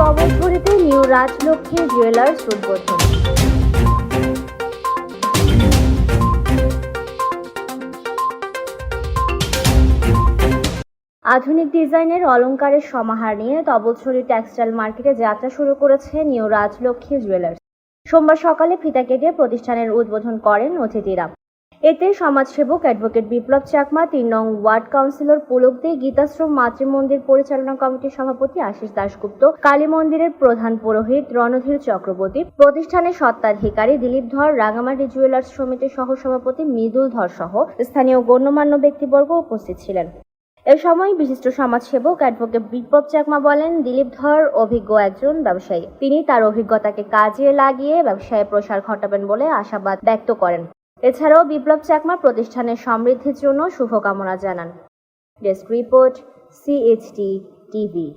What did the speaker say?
তবলপুরিতে new Rajlakshmi jewellers উদ্বোধন। আধুনিক ডিজাইনের অলংকারের সমাহার নিয়ে তবলছড়ি টেক্সটাইল মার্কেটে যাত্রা শুরু করেছে নিউ রাজলক্ষ্মী জুয়েলার্স। সোমবার সকালে ফিতা কেটে প্রতিষ্ঠানের উদ্বোধন করেন অতিথিরা। এতে সমাজসেবক অ্যাডভোকেট বিপ্লব চাকমা, তিন নং ওয়ার্ড কাউন্সিলর পুলক দে গীতাশ্রম মাতৃমন্দির পরিচালনা কমিটির সভাপতি আশিস দাশগুপ্ত, কালী মন্দিরের প্রধান পুরোহিত রণধীর চক্রবর্তী, প্রতিষ্ঠানের সত্ত্বাধিকারী দিলীপ ধর, রাঙামাটি জুয়েলার্স সমিতির সহসভাপতি মৃদুল ধর সহ স্থানীয় গণ্যমান্য ব্যক্তিবর্গ উপস্থিত ছিলেন। এ সময় বিশিষ্ট সমাজসেবক অ্যাডভোকেট বিপ্লব চাকমা বলেন, দিলীপ ধর অভিজ্ঞ একজন ব্যবসায়ী। তিনি তার অভিজ্ঞতাকে কাজে লাগিয়ে ব্যবসায় প্রসার ঘটাবেন বলে আশাবাদ ব্যক্ত করেন। এছাড়াও বিপ্লব চাকমা প্রতিষ্ঠানের সমৃদ্ধির জন্য শুভকামনা জানান। Desk report CHT TV